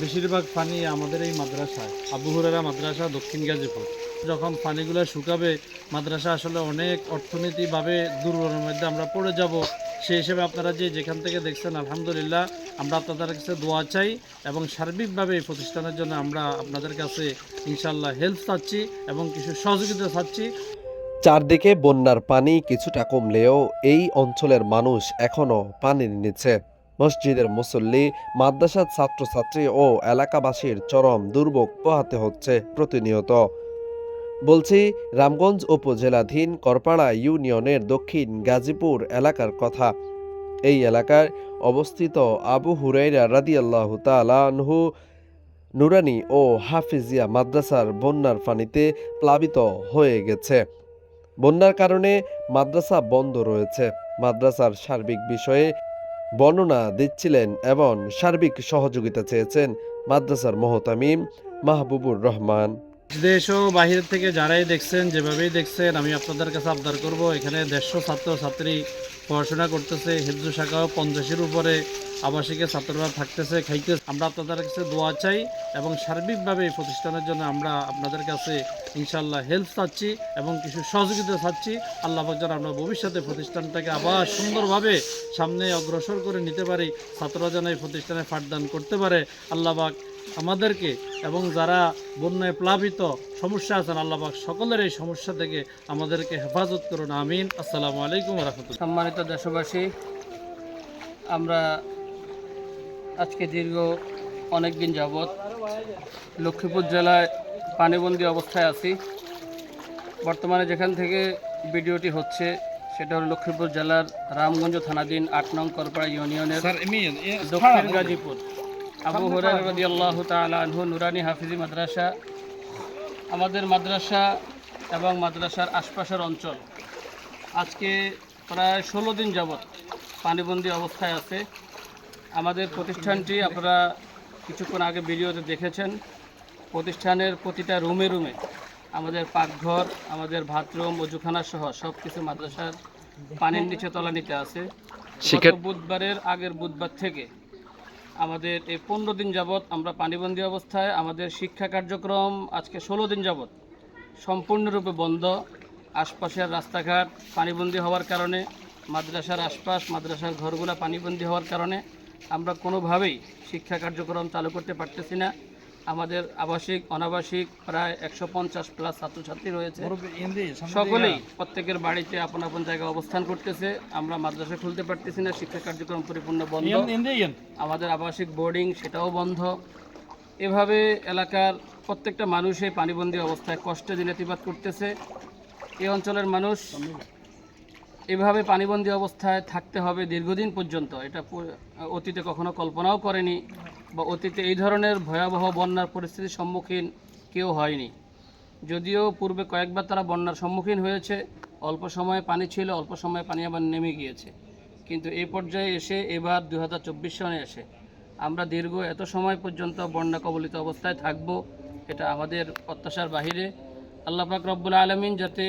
বেশিরভাগ পানি আমাদের এই মাদ্রাসায়, আবু মাদ্রাসা, দক্ষিণ গাজীপুর। যখন পানিগুলো শুকাবে, মাদ্রাসা আসলে অনেক অর্থনীতিভাবে দুর্বলের মধ্যে আমরা পড়ে যাব। সেই হিসেবে আপনারা যে যেখান থেকে দেখছেন, আলহামদুলিল্লাহ, আমরা আপনাদের কাছে দোয়া চাই এবং সার্বিকভাবে এই প্রতিষ্ঠানের জন্য আমরা আপনাদের কাছে ইনশাল্লাহ হেল্প চাচ্ছি এবং কিছু সহযোগিতা চাচ্ছি। চারদিকে বন্যার পানি কিছুটা কমলেও এই অঞ্চলের মানুষ এখনও পানির নিচে মসজিদের মুসল্লি, মাদ্রাসার ছাত্রছাত্রী ও এলাকাবাসীর চরম দুর্ভোগ পোহাতে হচ্ছে প্রতিনিয়ত। বলছি, রামগঞ্জ উপজেলাধীন করপাড়া ইউনিয়নের দক্ষিণ গাজীপুর এলাকার কথা। এই এলাকায় অবস্থিত আবু হুরাইরা রাদিয়াল্লাহু তাআলা আনহু নুরানি ও হাফিজিয়া মাদ্রাসার বন্যার পানিতে প্লাবিত হয়ে গেছে। বন্যার কারণে মাদ্রাসা বন্ধ রয়েছে। মাদ্রাসার সার্বিক বিষয়ে বর্ণনা দিচ্ছিলেন এবং সার্বিক সহযোগিতা চেয়েছেন মাদ্রাসার মহতামিম মাহবুবুর রহমান। দেশ ও বাহির থেকে যারাই দেখছেন, যেভাবেই দেখছেন, আমি আপনাদের কাছে আবদার করব। এখানে দেড়শো ছাত্র, ছাত্রী পড়াশোনা করতেছে, হিন্দু শাখাও পঞ্চাশের উপরে আবাসিকে ছাত্ররা থাকতেছে, খাইতেছে। আমরা আপনাদের কাছে দোয়া চাই এবং সার্বিকভাবে এই প্রতিষ্ঠানের জন্য আমরা আপনাদের কাছে ইনশাল্লাহ হেল্প চাচ্ছি এবং কিছু সহযোগিতা চাচ্ছি। আল্লাহ যেন আমরা ভবিষ্যতে প্রতিষ্ঠানটাকে আবার সুন্দরভাবে সামনে অগ্রসর করে নিতে পারি, ছাত্ররা যেন এই প্রতিষ্ঠানে পাঠদান করতে পারে। আল্লাহ পাক আমাদেরকে এবং যারা বন্যায় প্লাবিত সমস্যা আছেন আল্লাহবাক সকলের এই সমস্যা থেকে আমাদেরকে হেফাজত করুন আমিন। আসসালামু আলাইকুম রহমতুল্লাহ। সম্মানিত দেশবাসী আমরা আজকে দীর্ঘ অনেক দিন যাবৎ লক্ষ্মীপুর জেলায় পানিবন্দি অবস্থায় আছি। বর্তমানে যেখান থেকে ভিডিওটি হচ্ছে সেটা হলো লক্ষ্মীপুর জেলার রামগঞ্জ থানাধীন আট নং করপাড়া ইউনিয়নের দক্ষিণ গাজীপুর। আবু হরাই রদি আল্লাহ নুরানি হাফিজি মাদ্রাসা আমাদের মাদ্রাসা এবং মাদ্রাসার আশপাশের অঞ্চল। আজকে প্রায় ষোলো দিন যাবৎ পানিবন্দী অবস্থায় আছে। আমাদের প্রতিষ্ঠানটি আপনারা কিছুক্ষণ আগে ভিডিওতে দেখেছেন। প্রতিষ্ঠানের প্রতিটা রুমে রুমে আমাদের পাকঘর আমাদের বাথরুম অজুখানা সহ সব কিছু মাদ্রাসার পানির নিচে তলানিতে আছে। গত বুধবারের আগের বুধবার থেকে আমাদের এই পনেরো দিন যাবৎ আমরা পানিবন্দী অবস্থায় আমাদের শিক্ষা কার্যক্রম আজকে ষোলো দিন যাবৎ সম্পূর্ণরূপে বন্ধ। আশপাশের রাস্তাঘাট পানিবন্দী হওয়ার কারণে, মাদ্রাসার আশপাশ, মাদ্রাসার ঘরগুলো পানিবন্দী হওয়ার কারণে আমরা কোনোভাবেই শিক্ষা কার্যক্রম চালু করতে পারতেছি না। আমাদের আবাসিক অনাবাসিক প্রায় একশো পঞ্চাশ প্লাস ছাত্রছাত্রী রয়েছে। সকলেই প্রত্যেকের বাড়িতে আপন আপন জায়গায় অবস্থান করতেছে। আমরা মাদ্রাসা খুলতে পারতেছি না শিক্ষা কার্যক্রম পরিপূর্ণ বন্ধ। আমাদের আবাসিক বোর্ডিং সেটাও বন্ধ। এভাবে এলাকার প্রত্যেকটা মানুষই পানিবন্দী অবস্থায় কষ্টে দিনাতিপাত করতেছে। এই অঞ্চলের মানুষ এভাবে পানিবন্দী অবস্থায় থাকতে হবে দীর্ঘদিন পর্যন্ত। এটা অতীতে কখনো কল্পনাও করেনি। বা অতীতে এই ধরনের ভয়াবহ বন্যার পরিস্থিতির সম্মুখীন কেউ হয়নি। যদিও পূর্বে কয়েকবার তারা বন্যার সম্মুখীন হয়েছে, অল্প সময়ে পানি ছিল, অল্প সময়ে পানি আবার নেমে গিয়েছে। কিন্তু এই পর্যায়ে এসে এবার দু হাজার চব্বিশ সনে এসে। আমরা দীর্ঘ এত সময় পর্যন্ত বন্যা কবলিত অবস্থায় থাকব, এটা আমাদের প্রত্যাশার বাহিরে। আল্লাহ পাক রব্বুল আলমিন যাতে